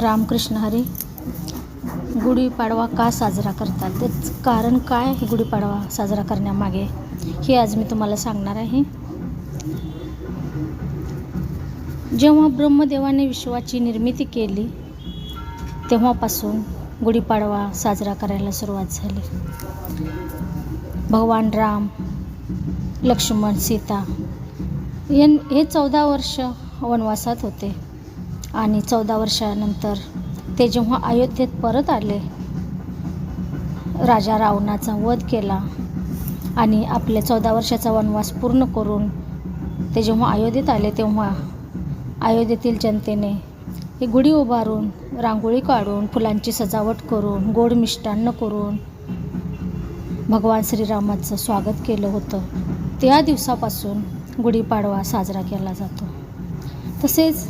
रामकृष्ण हरी गुढीपाडवा का साजरा करतात? तेच कारण काय गुढीपाडवा साजरा करण्यामागे? हे आज मी तुम्हाला सांगणार आहे. जेव्हा ब्रह्मदेवाने विश्वाची निर्मिती केली तेव्हापासून गुढीपाडवा साजरा करायला सुरुवात झाली. भगवान राम लक्ष्मण सीता यां हे चौदा वर्ष वनवासात होते. आणि चौदा वर्षानंतर ते जेव्हा अयोध्येत परत आले राजा रावणाचा वध केला आणि आपल्या चौदा वर्षाचा वनवास पूर्ण करून ते जेव्हा अयोध्येत आले तेव्हा अयोध्येतील जनतेने ही गुढी उभारून रांगोळी काढून फुलांची सजावट करून गोड मिष्टान्न करून भगवान श्रीरामाचं स्वागत केलं होतं. त्या दिवसापासून गुढीपाडवा साजरा केला जातो. तसेच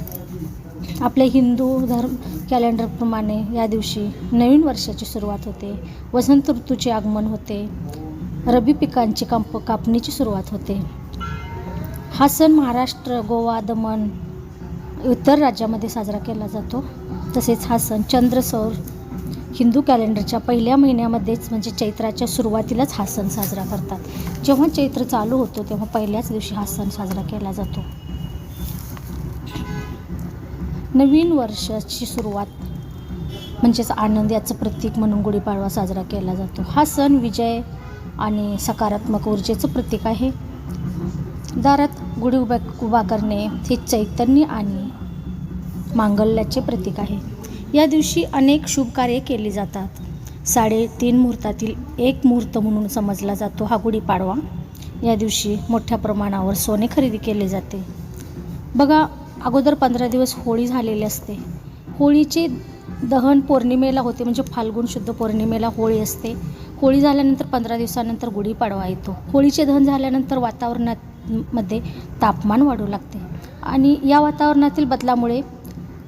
आपल्या हिंदू धर्म कॅलेंडरप्रमाणे या दिवशी नवीन वर्षाची सुरुवात होते. वसंत ऋतूचे आगमन होते. रबी पिकांची काप कापणीची सुरुवात होते. हा सण महाराष्ट्र गोवा दमण इतर राज्यामध्ये साजरा केला जातो. तसेच हा सण चंद्रसौर हिंदू कॅलेंडरच्या पहिल्या महिन्यामध्येच म्हणजे चैत्राच्या सुरुवातीलाच हा सण साजरा करतात. जेव्हा चैत्र चालू होतो तेव्हा पहिल्याच दिवशी हा सण साजरा केला जातो. नवीन वर्षाची सुरुवात म्हणजेच आनंद याचं प्रतीक म्हणून गुढीपाडवा साजरा केला जातो. हा सण विजय आणि सकारात्मक ऊर्जेचं प्रतीक आहे. दारात गुढी उभा उभा करणे हे चैतन्य आणि मांगल्याचे प्रतीक आहे. या दिवशी अनेक शुभकार्ये केली जातात. साडेतीन मुहूर्तातील एक मुहूर्त म्हणून समजला जातो हा गुढीपाडवा. या दिवशी मोठ्या प्रमाणावर सोने खरेदी केले जाते. बघा अगोदर पंधरा दिवस होळी झालेली असते. होळीचे दहन पौर्णिमेला होते म्हणजे फाल्गुन शुद्ध पौर्णिमेला होळी असते. होळी झाल्यानंतर पंधरा दिवसानंतर गुढीपाडवा येतो. होळीचे दहन झाल्यानंतर वातावरणात मध्ये तापमान वाढू लागते. आणि या वातावरणातील बदलामुळे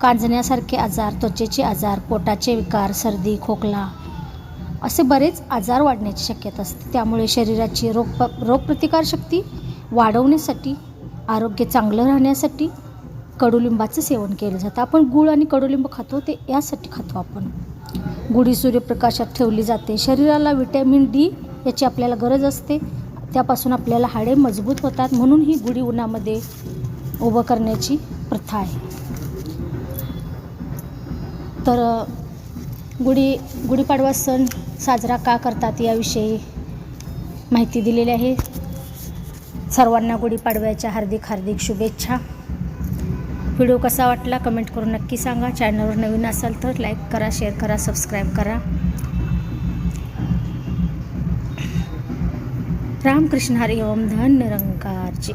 कांजण्यासारखे आजार त्वचेचे आजार पोटाचे विकार सर्दी खोकला असे बरेच आजार वाढण्याची शक्यता असते. त्यामुळे शरीराची रोग रोगप्रतिकारशक्ती वाढवण्यासाठी आरोग्य चांगलं राहण्यासाठी कडुलिंबाचं सेवन केलं जातं. आपण गूळ आणि कडुलिंब खातो ते यासाठी खातो आपण. गुढी सूर्यप्रकाशात ठेवली जाते. शरीराला विटॅमिन डी याची आपल्याला गरज असते. त्यापासून आपल्याला हाडे मजबूत होतात. म्हणून ही गुढी उन्हामध्ये उभं करण्याची प्रथा आहे. तर गुढी गुढीपाडवा सण साजरा का करतात याविषयी माहिती दिलेली आहे. सर्वांना गुढीपाडव्याच्या हार्दिक हार्दिक शुभेच्छा. व्हिडिओ कसा वाटला कमेंट करून नक्की सांगा. चॅनलवर नवीन असाल तर लाईक करा शेअर करा सबस्क्राईब करा. रामकृष्ण हरी ओम धन निरंकारजी